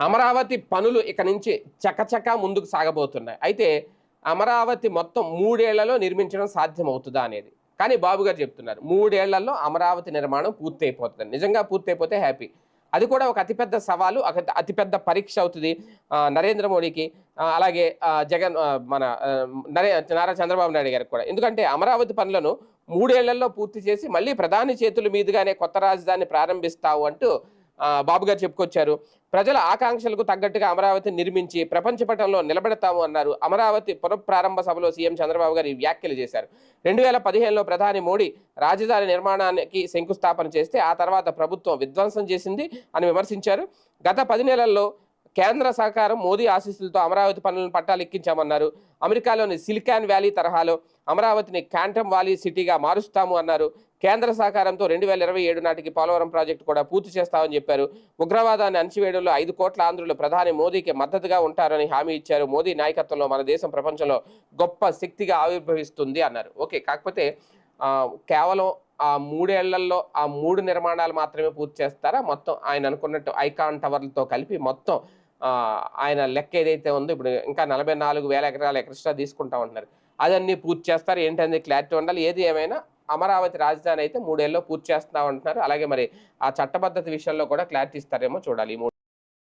అమరావతి పనులు ఇక నుంచి చకచకా ముందుకు సాగబోతున్నాయి. అయితే అమరావతి మొత్తం మూడేళ్ళలో నిర్మించడం సాధ్యమవుతుందా అనేది. కానీ బాబు గారు చెప్తున్నారు మూడేళ్ళలో అమరావతి నిర్మాణం పూర్తయిపోతుంది. నిజంగా పూర్తయిపోతే హ్యాపీ. అది కూడా ఒక అతిపెద్ద సవాలు అతిపెద్ద పరీక్ష అవుతుంది. నరేంద్ర మోడీకి అలాగే జగన్ మన నరే నారా చంద్రబాబు నాయుడు గారికి కూడా. ఎందుకంటే అమరావతి పనులను మూడేళ్ళలో పూర్తి చేసి మళ్ళీ ప్రధాని చేతుల మీదుగానే కొత్త రాజధాని ప్రారంభిస్తావు అంటూ బాబు గారు చెప్పుకొచ్చారు. ప్రజల ఆకాంక్షలకు తగ్గట్టుగా అమరావతిని నిర్మించి ప్రపంచ పటంలో నిలబెడతాము అన్నారు. అమరావతి పునఃప్రారంభ సభలో సీఎం చంద్రబాబు గారు ఈ వ్యాఖ్యలు చేశారు. రెండు వేల పదిహేనులో ప్రధాని మోడీ రాజధాని నిర్మాణానికి శంకుస్థాపన చేస్తే ఆ తర్వాత ప్రభుత్వం విధ్వంసం చేసింది అని విమర్శించారు. గత పది నెలల్లో కేంద్ర సహకారం మోదీ ఆశీస్సులతో అమరావతి పనులను పట్టాలు ఎక్కించామన్నారు అమెరికాలోని సిలికాన్ వ్యాలీ తరహాలో అమరావతిని క్యాంటమ్ వ్యాలీ సిటీగా మారుస్తాము అన్నారు. కేంద్ర సహకారంతో రెండు వేల ఇరవై ఏడు నాటికి పోలవరం ప్రాజెక్టు కూడా పూర్తి చేస్తామని చెప్పారు. ఉగ్రవాదాన్ని అణచివేయడంలో ఐదు కోట్ల ఆంధ్రులు ప్రధాని మోదీకి మద్దతుగా ఉంటారని హామీ ఇచ్చారు. మోదీ నాయకత్వంలో మన దేశం ప్రపంచంలో గొప్ప శక్తిగా ఆవిర్భవిస్తుంది అన్నారు. ఓకే కాకపోతే కేవలం ఆ మూడేళ్ళలో ఆ మూడు నిర్మాణాలు మాత్రమే పూర్తి చేస్తారా? మొత్తం ఆయన అనుకున్నట్టు ఐకాన్ టవర్లతో కలిపి మొత్తం ఆయన లెక్క ఏదైతే ఉందో ఇప్పుడు ఇంకా నలభై నాలుగు వేల ఎకరాల ఎక్స్ట్రా తీసుకుంటా ఉంటున్నారు అదన్నీ పూర్తి చేస్తారు. ఏంటనేది క్లారిటీ ఉండాలి. ఏది ఏమైనా అమరావతి రాజధాని అయితే మూడేళ్ళలో పూర్తి చేస్తా ఉంటున్నారు అలాగే మరి ఆ చట్టబద్ధత విషయంలో కూడా క్లారిటీ ఇస్తారేమో చూడాలి. మూడు